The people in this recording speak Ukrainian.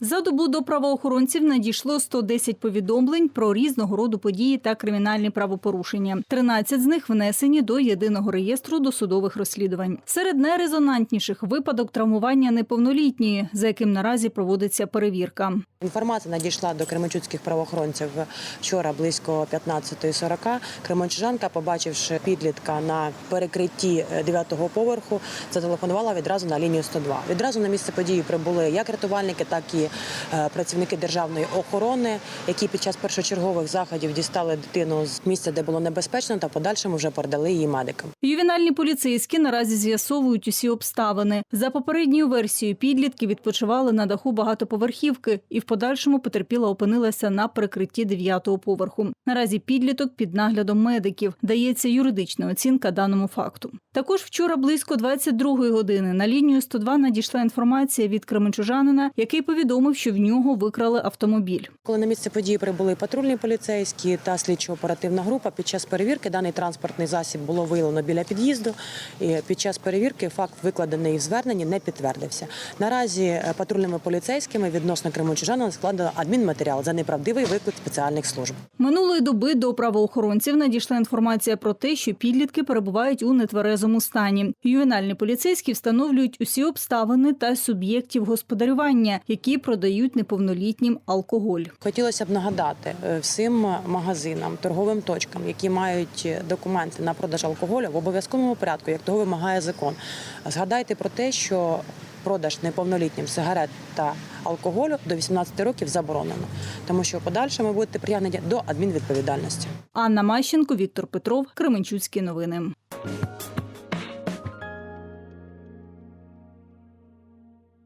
За добу до правоохоронців надійшло 110 повідомлень про різного роду події та кримінальні правопорушення. 13 з них внесені до єдиного реєстру досудових розслідувань. Серед найрезонантніших випадок травмування неповнолітньої, за яким наразі проводиться перевірка. Інформація надійшла до кременчуцьких правоохоронців вчора близько 15.40. Кременчужанка, побачивши підлітка на перекритті 9-го поверху, зателефонувала відразу на лінію 102. Відразу на місце події прибули як рятувальники, так і е, працівники державної охорони, які під час першочергових заходів дістали дитину з місця, де було небезпечно, та подальшому вже передали її медикам. Ювенальні поліцейські наразі з'ясовують усі обставини. За попередньою версією, підлітки відпочивали на даху багатоповерхівки і в подальшому потерпіла опинилася на прикритті дев'ятого поверху. Наразі підліток під наглядом медиків дається юридична оцінка даному факту. Також вчора близько 22-ї години на лінію 102 надійшла інформація від кременчужанина, який повідомив, що в нього викрали автомобіль. Коли на місце події прибули патрульні поліцейські та слідчо-оперативна група, під час перевірки даний транспортний засіб було виявлено біля під'їзду. І під час перевірки факт викладений в зверненні не підтвердився. Наразі е, патрульними поліцейськими відносно кримочужанина складено адмінматеріал за неправдивий виклик спеціальних служб. Минулої доби до правоохоронців надійшла інформація про те, що підлітки перебувають у нетверезому стані. Ювенальні поліцейські встановлюють усі обставини та суб'єктів господарювання, які продають неповнолітнім алкоголь. Хотілося б нагадати е, всім магазинам, торговим точкам, які мають е, документи на продаж алкоголю в обов'язковому порядку, як того вимагає закон. Згадайте про те, що продаж неповнолітнім сигарет та алкоголю до 18 років заборонено, тому що в подальшому ви будете притягнені до адмінвідповідальності. Анна Мащенко, Віктор Петров, Кременчуцькі новини.